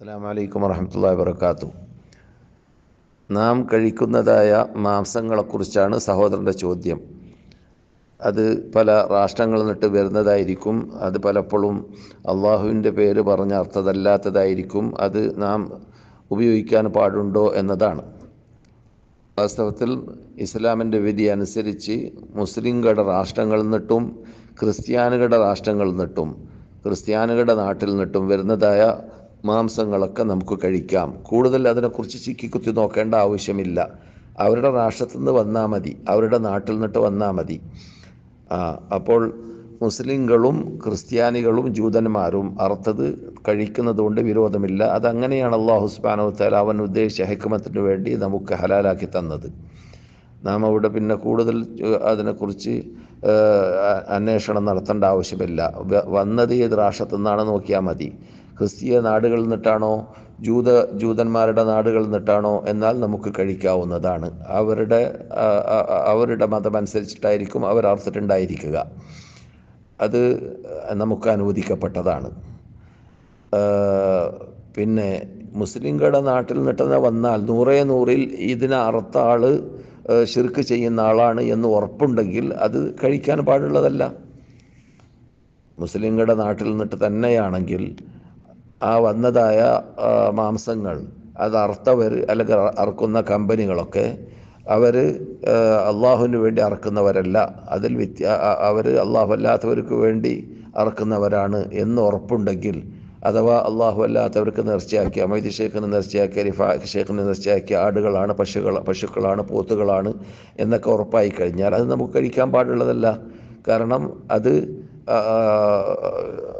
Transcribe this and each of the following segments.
അസ്സാം വലൈക്കും വറഹമത്തല്ലാ വാത്തു നാം കഴിക്കുന്നതായ മാംസങ്ങളെക്കുറിച്ചാണ് സഹോദരന്റെ ചോദ്യം. അത് പല രാഷ്ട്രങ്ങളിൽ നിന്നിട്ട് വരുന്നതായിരിക്കും അത് പലപ്പോഴും അള്ളാഹുവിന്റെ പേര് പറഞ്ഞ അർത്ഥതല്ലാത്തതായിരിക്കും അത് നാം ഉപയോഗിക്കാൻ പാടുണ്ടോ എന്നതാണ്. വാസ്തവത്തിൽ ഇസ്ലാമിന്റെ വിധി അനുസരിച്ച് മുസ്ലിങ്ങളുടെ രാഷ്ട്രങ്ങളിൽ നിന്നിട്ടും ക്രിസ്ത്യാനികളുടെ രാഷ്ട്രങ്ങളിൽ നിന്നിട്ടും ക്രിസ്ത്യാനികളുടെ നാട്ടിൽ നിന്നിട്ടും വരുന്നതായ മാംസങ്ങളൊക്കെ നമുക്ക് കഴിക്കാം. കൂടുതൽ അതിനെക്കുറിച്ച് ചിക്കിക്കുത്തി നോക്കേണ്ട ആവശ്യമില്ല. അവരുടെ രാഷ്ട്രത്തിൽ നിന്ന് വന്നാൽ മതി. അവരുടെ നാട്ടിൽ നിന്നിട്ട് വന്നാൽ മതി. ആ അപ്പോൾ മുസ്ലിങ്ങളും ക്രിസ്ത്യാനികളും ജൂതന്മാരും അർത്ഥത് കഴിക്കുന്നത് കൊണ്ട് വിരോധമില്ല. അതങ്ങനെയാണ് അള്ളാഹു സുബാനോ താല അവൻ ഉദ്ദേശിച്ച ഹെക്കുമത്തിന് വേണ്ടി നമുക്ക് ഹലാലാക്കി തന്നത്. നാം അവിടെ പിന്നെ കൂടുതൽ അതിനെക്കുറിച്ച് അന്വേഷണം നടത്തേണ്ട ആവശ്യമില്ല. വന്നത് ഏത് രാഷ്ട്രത്തു നിന്നാണ് നോക്കിയാൽ മതി. ക്രിസ്തീയ നാടുകളിൽ നിന്നിട്ടാണോ ജൂത ജൂതന്മാരുടെ നാടുകളിൽ നിന്നിട്ടാണോ എന്നാൽ നമുക്ക് കഴിക്കാവുന്നതാണ്. അവരുടെ അവരുടെ മതമനുസരിച്ചിട്ടായിരിക്കും അവർ അർത്ഥിട്ടുണ്ടായിരിക്കുക അത് നമുക്ക് അനുവദിക്കപ്പെട്ടതാണ്. പിന്നെ മുസ്ലിങ്ങളുടെ നാട്ടിൽ നിന്നിട്ടെന്ന് വന്നാൽ നൂറേ നൂറിൽ ഇതിനെ അറുത്ത ആൾ ഷിർക്ക് ചെയ്യുന്ന ആളാണ് എന്ന് ഉറപ്പുണ്ടെങ്കിൽ അത് കഴിക്കാൻ പാടുള്ളതല്ല. മുസ്ലിങ്ങളുടെ നാട്ടിൽ നിന്നിട്ട് തന്നെയാണെങ്കിൽ ആ വന്നതായ മാംസങ്ങൾ അത് അർത്ഥവർ അല്ലെങ്കിൽ അറക്കുന്ന കമ്പനികളൊക്കെ അവർ അള്ളാഹുവിന് വേണ്ടി അറക്കുന്നവരല്ല. അതിൽ വ്യത്യ അവർ അള്ളാഹു അല്ലാത്തവർക്ക് വേണ്ടി അറക്കുന്നവരാണ് എന്ന് ഉറപ്പുണ്ടെങ്കിൽ അഥവാ അള്ളാഹു അല്ലാത്തവർക്ക് നേർച്ചയാക്കിയ അമൈദ് ഷേഖിന് നേർച്ചയാക്കിയ റിഫാ ഷേഖിന് നേർച്ചയാക്കിയ ആടുകളാണ് പശുക്കൾ പശുക്കളാണ് പോത്തുകളാണ് എന്നൊക്കെ ഉറപ്പായി കഴിഞ്ഞാൽ അത് നമുക്ക് കഴിക്കാൻ പാടുള്ളതല്ല. കാരണം അത്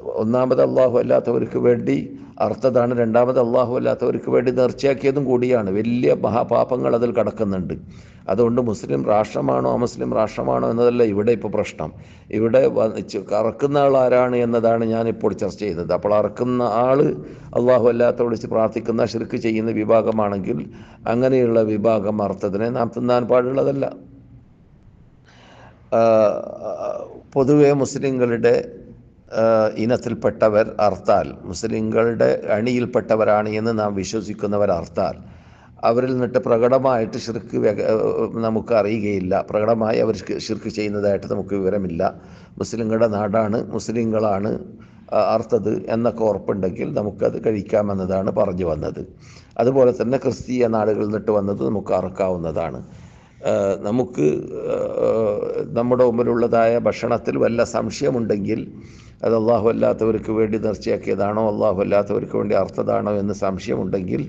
ഒന്നാമത് അള്ളാഹു അല്ലാത്തവർക്ക് വേണ്ടി അർത്ഥതാണ് രണ്ടാമത് അള്ളാഹു അല്ലാത്തവർക്ക് വേണ്ടി നേർച്ചയാക്കിയതും കൂടിയാണ്. വലിയ മഹാപാപങ്ങൾ അതിൽ കടക്കുന്നുണ്ട്. അതുകൊണ്ട് മുസ്ലിം രാഷ്ട്രമാണോ അമുസ്ലിം രാഷ്ട്രമാണോ എന്നതല്ല ഇവിടെ ഇപ്പോൾ പ്രശ്നം. ഇവിടെ അറക്കുന്ന ആൾ ആരാണ് എന്നതാണ് ഞാനിപ്പോൾ ചർച്ച ചെയ്യുന്നത്. അപ്പോൾ അറക്കുന്ന ആൾ അള്ളാഹു അല്ലാത്ത വിളിച്ച് പ്രാർത്ഥിക്കുന്ന ശിർക്ക് ചെയ്യുന്ന വിഭാഗമാണെങ്കിൽ അങ്ങനെയുള്ള വിഭാഗം അർത്ഥത്തിനെ നാം തിന്നാൻ പാടുള്ളതല്ല. പൊതുവെ മുസ്ലിങ്ങളുടെ ഇനത്തിൽപ്പെട്ടവർ അർത്താൽ മുസ്ലിങ്ങളുടെ അണിയിൽപ്പെട്ടവരാണ് എന്ന് നാം വിശ്വസിക്കുന്നവർ അർത്താൽ. അവരിൽ നിന്നിട്ട് പ്രകടമായിട്ട് ഷിർക്ക് നമുക്ക് അറിയുകയില്ല. പ്രകടമായി അവർ ഷിർക്ക് ചെയ്യുന്നതായിട്ട് നമുക്ക് വിവരമില്ല. മുസ്ലിങ്ങളുടെ നാടാണ് മുസ്ലിങ്ങളാണ് അർത്ഥത് എന്നൊക്കെ ഉറപ്പുണ്ടെങ്കിൽ നമുക്കത് കഴിക്കാമെന്നതാണ് പറഞ്ഞു വന്നത്. അതുപോലെ തന്നെ ക്രിസ്തീയ നാടുകളിൽ നിന്നിട്ട് വന്നത് നമുക്ക് അറക്കാവുന്നതാണ്. നമുക്ക് നമ്മുടെ മുമ്പിലുള്ളതായ ഭക്ഷണത്തിൽ വല്ല സംശയമുണ്ടെങ്കിൽ അത് അള്ളാഹു അല്ലാത്തവർക്ക് വേണ്ടി നിർച്ചയാക്കിയതാണോ അള്ളാഹു അല്ലാത്തവർക്ക് വേണ്ടി അർത്ഥതാണോ എന്ന് സംശയമുണ്ടെങ്കിൽ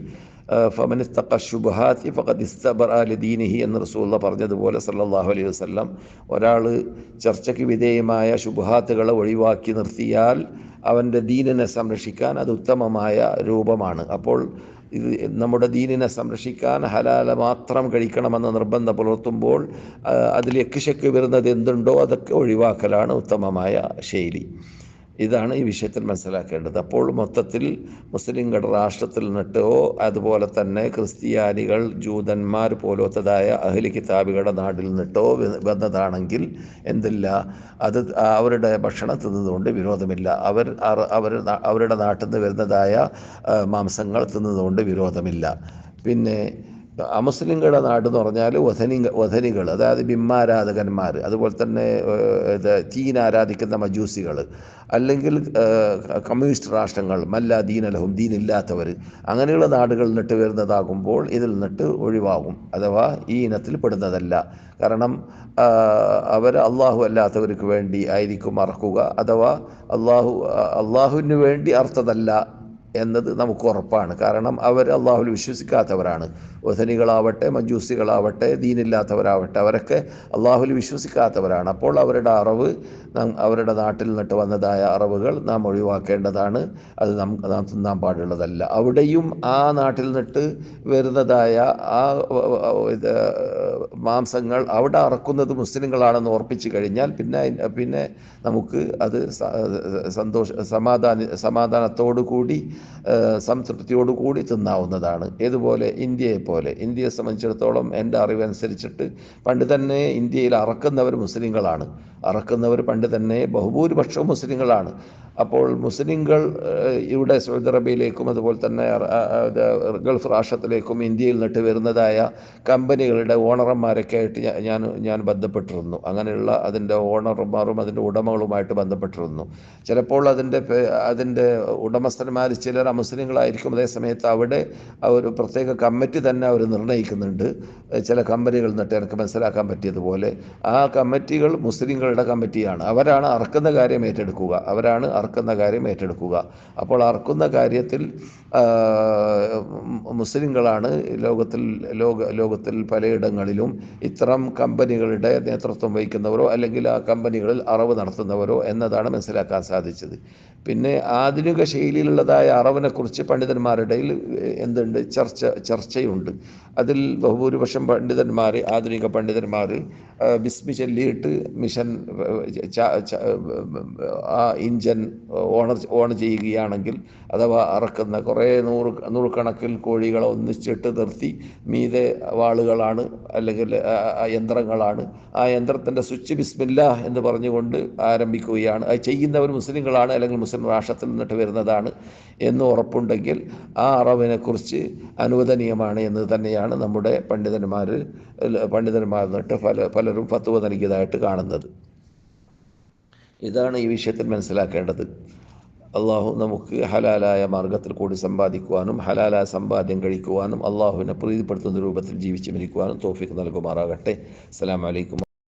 ഫമനിസ്തഖ ശുബഹാത്തി ഫഖദ് ഇസ്തബറാലി ദീനിഹി എന്ന് റസൂള്ള പറഞ്ഞതുപോലെ സല്ലാഹു അലൈഹി വസ്ലം ഒരാൾ ചർച്ചയ്ക്ക് വിധേയമായ ശുബഹാത്തുകളെ ഒഴിവാക്കി നിർത്തിയാൽ അവന്റെ ദീനിനെ സംരക്ഷിക്കാൻ അത് ഉത്തമമായ രൂപമാണ്. അപ്പോൾ ഇത് നമ്മുടെ ദീനിനെ സംരക്ഷിക്കാൻ ഹലാല മാത്രം കഴിക്കണമെന്ന് നിർബന്ധം പുലർത്തുമ്പോൾ അതിൽ യക്ഷയ്ക്ക് വരുന്നത് എന്തുണ്ടോ അതൊക്കെ ഒഴിവാക്കലാണ് ഉത്തമമായ ശൈലി. ഇതാണ് ഈ വിഷയത്തിൽ മനസ്സിലാക്കേണ്ടത്. അപ്പോൾ മൊത്തത്തിൽ മുസ്ലിങ്ങളുടെ രാഷ്ട്രത്തിൽ നിന്നിട്ടോ അതുപോലെ തന്നെ ക്രിസ്ത്യാനികൾ ജൂതന്മാർ പോലത്തതായ അഹ്ലി കിതാബികളുടെ നാട്ടിൽ നിന്നിട്ടോ വന്നതാണെങ്കിൽ എന്തില്ല? അത് അവരുടെ ഭക്ഷണം തിന്നതുകൊണ്ട് വിരോധമില്ല. അവർ അവർ അവരുടെ നാട്ടിൽ നിന്ന് വരുന്നതായ മാംസങ്ങൾ തിന്നതുകൊണ്ട് വിരോധമില്ല. പിന്നെ അമുസ്ലിങ്ങളുടെ നാട് എന്ന് പറഞ്ഞാൽ വധനി വധനികൾ അതായത് ബിംബാരാധകന്മാർ അതുപോലെ തന്നെ ചീൻ ആരാധിക്കുന്ന മജൂസികൾ അല്ലെങ്കിൽ കമ്മ്യൂണിസ്റ്റ് രാഷ്ട്രങ്ങൾ മല്ല ദീനലഹും ദീനില്ലാത്തവർ അങ്ങനെയുള്ള നാടുകളിൽ നിന്നിട്ട് വരുന്നതാകുമ്പോൾ ഇതിൽ നിന്നിട്ട് ഒഴിവാകും അഥവാ ഈ ഇനത്തിൽ പെടുന്നതല്ല. കാരണം അവർ അള്ളാഹു അല്ലാത്തവർക്ക് വേണ്ടി ആയിരിക്കും അറക്കുക അഥവാ അള്ളാഹു അള്ളാഹുവിന് വേണ്ടി അർത്ഥതല്ല. എന്നത് നമുക്ക് ഉറപ്പാണ്. കാരണം അവർ അള്ളാഹുൽ വിശ്വസിക്കാത്തവരാണ്. വധനികളാവട്ടെ മജൂസികളാവട്ടെ ദീനില്ലാത്തവരാവട്ടെ അവരൊക്കെ അള്ളാഹുൽ വിശ്വസിക്കാത്തവരാണ്. അപ്പോൾ അവരുടെ അറിവ് അവരുടെ നാട്ടിൽ നിന്നിട്ട് വന്നതായ അറിവുകൾ നാം ഒഴിവാക്കേണ്ടതാണ്. അത് നാം നാം തിന്നാൻ പാടുള്ളതല്ല. അവിടെയും ആ നാട്ടിൽ നിന്നിട്ട് വരുന്നതായ ആ മാംസങ്ങൾ അവിടെ അറക്കുന്നത് മുസ്ലിങ്ങളാണെന്ന് ഓർപ്പിച്ചു കഴിഞ്ഞാൽ പിന്നെ പിന്നെ നമുക്ക് അത് സന്തോഷ സമാധാന സമാധാനത്തോടു കൂടി സംതൃപ്തിയോടുകൂടി തിന്നാവുന്നതാണ്. ഇതുപോലെ ഇന്ത്യയെ പോലെ ഇന്ത്യയെ സംബന്ധിച്ചിടത്തോളം എന്റെ അറിവനുസരിച്ചിട്ട് പണ്ട് തന്നെ ഇന്ത്യയിൽ അറക്കുന്നവർ മുസ്ലിങ്ങളാണ്. അറക്കുന്നവർ പണ്ട് തന്നെ ബഹുഭൂരിപക്ഷവും മുസ്ലിങ്ങളാണ്. അപ്പോൾ മുസ്ലിങ്ങൾ ഇവിടെ സൗദി അറേബ്യയിലേക്കും അതുപോലെ തന്നെ ഗൾഫ് രാഷ്ട്രത്തിലേക്കും ഇന്ത്യയിൽ നിന്നിട്ട് വരുന്നതായ കമ്പനികളുടെ ഓണർമാരൊക്കെ ആയിട്ട് ഞാൻ ഞാൻ ബന്ധപ്പെട്ടിരുന്നു. അങ്ങനെയുള്ള അതിന്റെ ഓണർമാരും അതിന്റെ ഉടമകളുമായിട്ട് ബന്ധപ്പെട്ടിരുന്നു. ചിലപ്പോൾ അതിന്റെ അതിന്റെ ഉടമസ്ഥന്മാർ ചിലർ അമുസ്ലിങ്ങളായിരിക്കും. അതേസമയത്ത് അവിടെ ഒരു പ്രത്യേക കമ്മിറ്റി തന്നെ അവർ നിർണയിക്കുന്നുണ്ട് ചില കമ്പനികൾ നിന്നിട്ട് എനിക്ക് മനസ്സിലാക്കാൻ പറ്റിയതുപോലെ ആ കമ്മിറ്റികൾ മുസ്ലിങ്ങളുടെ കമ്മിറ്റിയാണ്. അവരാണ് അറക്കുന്ന കാര്യം ഏറ്റെടുക്കുക. അവരാണ് അറക്കുന്ന കാര്യം ഏറ്റെടുക്കുക. അപ്പോൾ അറക്കുന്ന കാര്യത്തിൽ മുസ്ലിങ്ങളാണ് ലോകത്തിൽ ലോക ലോകത്തിൽ പലയിടങ്ങളിലും ഇത്തരം കമ്പനികളുടെ നേതൃത്വം വഹിക്കുന്നവരോ അല്ലെങ്കിൽ ആ കമ്പനികളിൽ അറവ് നടത്തുന്നവരോ എന്നതാണ് മനസ്സിലാക്കാൻ സാധിച്ചത്. പിന്നെ ആധുനിക ശൈലിയിലുള്ളതായ അറവിനെക്കുറിച്ച് പണ്ഡിതന്മാരുടെയിൽ എന്തുണ്ട് ചർച്ച ചർച്ചയുണ്ട്. അതിൽ ബഹുഭൂരിപക്ഷം പണ്ഡിതന്മാർ ആധുനിക പണ്ഡിതന്മാർ ബിസ്മി ചൊല്ലിയിട്ട് മിഷൻ ആ ഇഞ്ചൻ ഓണർ ഓൺ ചെയ്യുകയാണെങ്കിൽ അഥവാ അറക്കുന്ന കുറേ നൂറ് നൂറുകണക്കിൽ കോഴികളെ ഒന്നിച്ചിട്ട് നിർത്തി മീതെ വാളുകളാണ് അല്ലെങ്കിൽ യന്ത്രങ്ങളാണ്. ആ യന്ത്രത്തിന്റെ സ്വിച്ച് ബിസ്മില്ല എന്ന് പറഞ്ഞുകൊണ്ട് ആരംഭിക്കുകയാണ്. അത് ചെയ്യുന്നവർ മുസ്ലിങ്ങളാണ് അല്ലെങ്കിൽ മുസ്ലിം രാഷ്ട്രത്തിൽ നിന്നിട്ട് വരുന്നതാണ്. എന്ന് ഉറപ്പുണ്ടെങ്കിൽ ആ അറവിനെക്കുറിച്ച് അനുവദനീയമാണ് എന്ന് തന്നെയാണ് നമ്മുടെ പണ്ഡിതന്മാർ പണ്ഡിതന്മാർ നിന്നിട്ട് പല പലരും ഫത്വ നൽകിയതായിട്ട് കാണുന്നത്. ഇതാണ് ഈ വിഷയത്തിൽ മനസ്സിലാക്കേണ്ടത്. അള്ളാഹു നമുക്ക് ഹലാലായ മാർഗത്തിൽ കൂടി സമ്പാദിക്കുവാനും ഹലാലായ സമ്പാദ്യം കഴിക്കുവാനും അള്ളാഹുവിനെ പ്രീതിപ്പെടുത്തുന്ന രൂപത്തിൽ ജീവിച്ചു മരിക്കുവാനും തോഫിക്ക് നൽകുമാറാകട്ടെ. അസ്സാം വലൈക്കും